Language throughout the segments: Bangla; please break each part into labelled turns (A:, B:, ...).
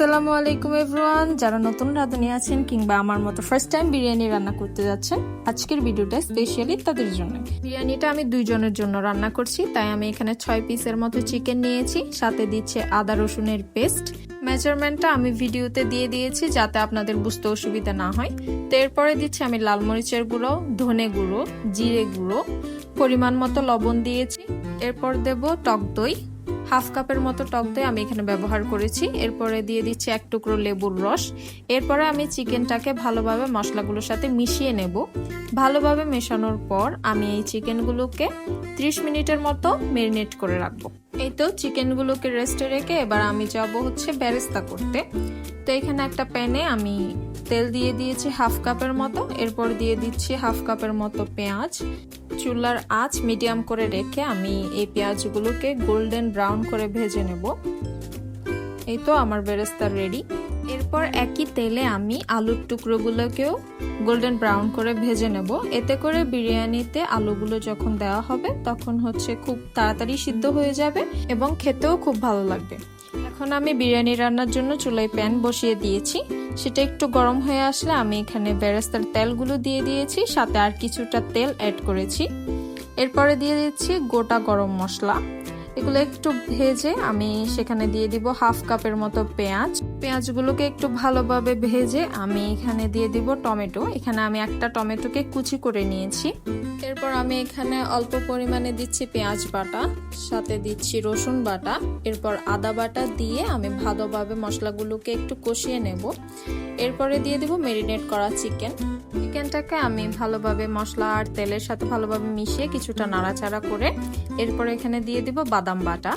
A: আসসালামু আলাইকুম এভরিওয়ান। যারা নতুন রাঁধুনি আছেন কিংবা আমার মতো ফার্স্ট টাইম বিরিয়ানি রান্না করতে যাচ্ছেন, আজকের ভিডিওটা স্পেশালি তাদের জন্য। বিরিয়ানিটা আমি দুইজনের জন্য রান্না করছি, তাই আমি এখানে ছয় পিসের মতো চিকেন নিয়েছি, সাথে দিচ্ছে আদা রসুনের পেস্ট মেজারমেন্টটা আমি ভিডিওতে দিয়ে দিয়েছি যাতে আপনাদের বুঝতে অসুবিধা না হয়। তো এরপরে দিচ্ছি আমি লাল মরিচের গুঁড়ো, ধনে গুঁড়ো, জিরে গুঁড়ো, পরিমাণ মতো লবণ দিয়েছি। এরপর দেব টক দই। হাফ কাপের মতো টক দই আমি এখানে ব্যবহার করেছি। এরপরে দিয়ে দিচ্ছি এক টুকরো লেবুর রস। এরপরে আমি চিকেনটাকে ভালোভাবে মশলাগুলোর সাথে মিশিয়ে নেব। ভালোভাবে মেশানোর পর আমি এই চিকেনগুলোকে 30 মিনিটের মতো মেরিনেট করে রাখব। এই তো চিকেনগুলোকে রেস্টে রেখে এবার আমি যাব হচ্ছে ব্যারেস্তা করতে। তো এখানে একটা প্যানে আমি তেল দিয়ে দিয়েছি হাফ কাপের মতো। এরপর দিয়ে দিচ্ছি হাফ কাপের মতো পেঁয়াজ। চুলার আঁচ মিডিয়াম করে রেখে আমি এই পেঁয়াজগুলোকে গোল্ডেন ব্রাউন করে ভেজে নেব। এই তো আমার বেরেস্তা রেডি। এরপর একই তেলে আমি আলুর টুকরোগুলোকেও গোল্ডেন ব্রাউন করে ভেজে নেব। এতে করে বিরিয়ানিতে আলুগুলো যখন দেওয়া হবে, তখন হচ্ছে খুব তাড়াতাড়ি সিদ্ধ হয়ে যাবে এবং খেতেও খুব ভালো লাগবে। এখন আমি বিরিয়ানি রান্নার জন্য চুলায় প্যান বসিয়ে দিয়েছি। সেটা একটু গরম হয়ে আসলে আমি এখানে বেরেস্তার তেলগুলো দিয়ে দিয়েছি, সাথে আর কিছুটা তেল অ্যাড করেছি। এরপরে দিয়ে দিচ্ছি গোটা গরম মশলা। এগুলো একটু ভেজে আমি সেখানে দিয়ে দিব হাফ কাপের মতো পেঁয়াজ। পেঁয়াজগুলোকে একটু ভালোভাবে ভেজে আমি এখানে দিয়ে দিব টমেটো। এখানে আমি একটা টমেটোকে কুচি করে নিয়েছি। এরপর আমি এখানে অল্প পরিমাণে দিচ্ছি পেঁয়াজ বাটা, সাথে দিচ্ছি রসুন বাটা। এরপর আদা বাটা দিয়ে আমি ভালোভাবে মশলাগুলোকে একটু কষিয়ে নেব। এরপরে দিয়ে দিব মেরিনেট করা চিকেন। চিকেনটাকে আমি ভালোভাবে মশলা আর তেলের সাথে ভালোভাবে মিশিয়ে কিছুটা নাড়াচাড়া করে এরপর এখানে দিয়ে দিব বাদাম বাটা।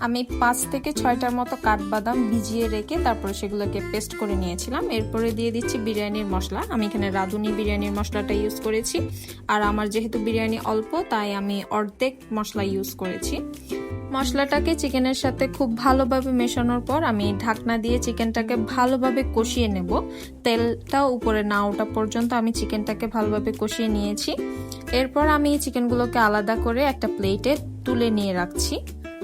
A: আমি পাঁচ থেকে ছয়টার মতো কাঠবাদাম ভিজিয়ে রেখে তারপরে সেগুলোকে পেস্ট করে নিয়েছিলাম। এরপরে দিয়ে দিচ্ছি বিরিয়ানির মশলা। আমি এখানে রাঁধুনি বিরিয়ানির মশলাটা ইউজ করেছি। আর আমার যেহেতু বিরিয়ানি অল্প, তাই আমি অর্ধেক মশলা ইউজ করেছি। মশলাটাকে চিকেনের সাথে খুব ভালোভাবে মেশানোর পর আমি ঢাকনা দিয়ে চিকেনটাকে ভালোভাবে কষিয়ে নেব। তেলটা উপরে না ওঠা পর্যন্ত আমি চিকেনটাকে ভালোভাবে কষিয়ে নিয়েছি। এরপর আমি চিকেনগুলোকে আলাদা করে একটা প্লেটে তুলে নিয়ে রাখছি।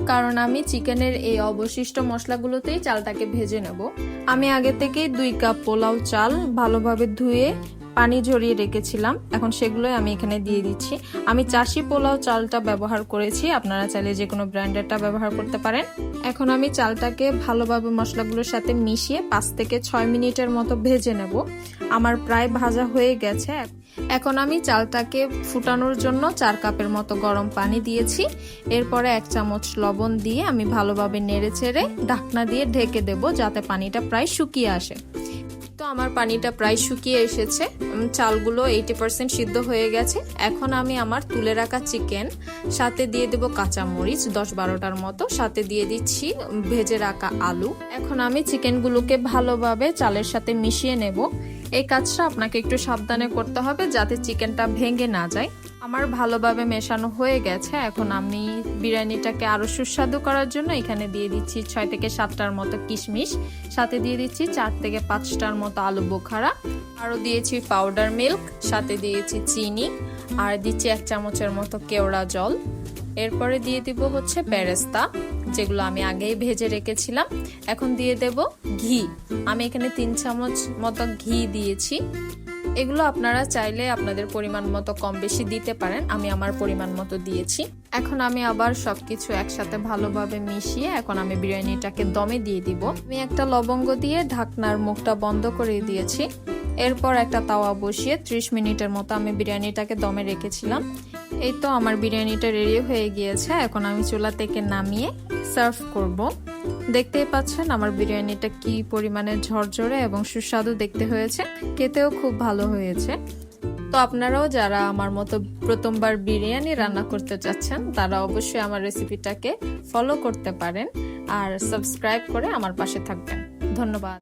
A: কারণ আমি চিকেনের এই অবশিষ্ট মশলাগুলোতেই চালটাকে ভেজে নেব। আমি আগে থেকেই দুই কাপ পোলাও চাল ভালোভাবে ধুয়ে পানি ঝরিয়ে রেখেছিলাম। এখন সেগুলোই আমি এখানে দিয়ে দিচ্ছি। আমি চাষি পোলাও চালটা ব্যবহার করেছি। আপনারা চাইলে যে কোনো ব্র্যান্ডেরটা ব্যবহার করতে পারেন। এখন আমি চালটাকে ভালোভাবে মশলাগুলোর সাথে মিশিয়ে পাঁচ থেকে ছয় মিনিটের মতো ভেজে নেব। আমার প্রায় ভাজা হয়ে গেছে। এখন আমি চালটাকে ফুটানোর জন্য চার কাপের মতো গরম পানি দিয়েছি। এরপরে এক চামচ লবণ দিয়ে আমি ভালোভাবে নেড়ে ছেড়ে ঢাকনা দিয়ে ঢেকে দেব যাতে পানিটা প্রায় শুকিয়ে আসে। তো আমার পানিটা প্রায় শুকিয়ে এসেছে। চালগুলো এইটি পার্সেন্ট সিদ্ধ হয়ে গেছে। এখন আমি আমার তুলে রাখা চিকেন, সাথে দিয়ে দেবো কাঁচামরিচ, দশ বারোটার মতো। সাথে দিয়ে দিচ্ছি ভেজে রাখা আলু। এখন আমি চিকেনগুলোকে ভালোভাবে চালের সাথে মিশিয়ে নেব। এই কাজটা আপনাকে একটু সাবধানে করতে হবে যাতে চিকেনটা ভেঙে না যায়। আমার ভালোভাবে মেশানো হয়ে গেছে। এখন আমি বিরিয়ানিটাকে আরও সুস্বাদু করার জন্য এখানে দিয়ে দিচ্ছি ছয় থেকে সাতটার মতো কিশমিশ। সাথে দিয়ে দিচ্ছি চার থেকে পাঁচটার মতো আলু বোখারা। আরও দিয়েছি পাউডার মিল্ক সাথে দিয়েছি চিনি। আর দিচ্ছি এক চামচের মতো কেওড়া জল। এরপরে দিয়ে দিব হচ্ছে বেরেস্তা যেগুলো আমি আগেই ভেজে রেখেছিলাম। এখন দিয়ে দেব ঘি। আমি এখানে তিন চামচ মতো ঘি দিয়েছি। এগুলো আপনারা চাইলে আপনাদের পরিমাণ মতো কম বেশি দিতে পারেন। আমি আমার পরিমাণ মতো দিয়েছি। এখন আমি আবার সবকিছু একসাথে ভালোভাবে মিশিয়ে এখন আমি বিরিয়ানিটাকে দমে দিয়ে দিব। আমি একটা লবঙ্গ দিয়ে ঢাকনার মুখটা বন্ধ করে দিয়েছি। এরপর একটা তাওয়া বসিয়ে 30 মিনিটের মতো আমি বিরিয়ানিটাকে দমে রেখেছিলাম। এই তো আমার বিরিয়ানিটা রেডি হয়ে গিয়েছে। এখন আমি চুলা থেকে নামিয়ে সার্ভ করব। দেখতেই পাচ্ছেন আমার বিরিয়ানিটা কি পরিমাণে ঝরঝরে এবং সুস্বাদু দেখতে হয়েছে, খেতেও খুব ভালো হয়েছে। তো আপনারাও যারা আমার মতো প্রথমবার বিরিয়ানি রান্না করতে চাচ্ছেন, তারা অবশ্যই আমার রেসিপিটাকে ফলো করতে পারেন আর সাবস্ক্রাইব করে আমার পাশে থাকবেন। ধন্যবাদ।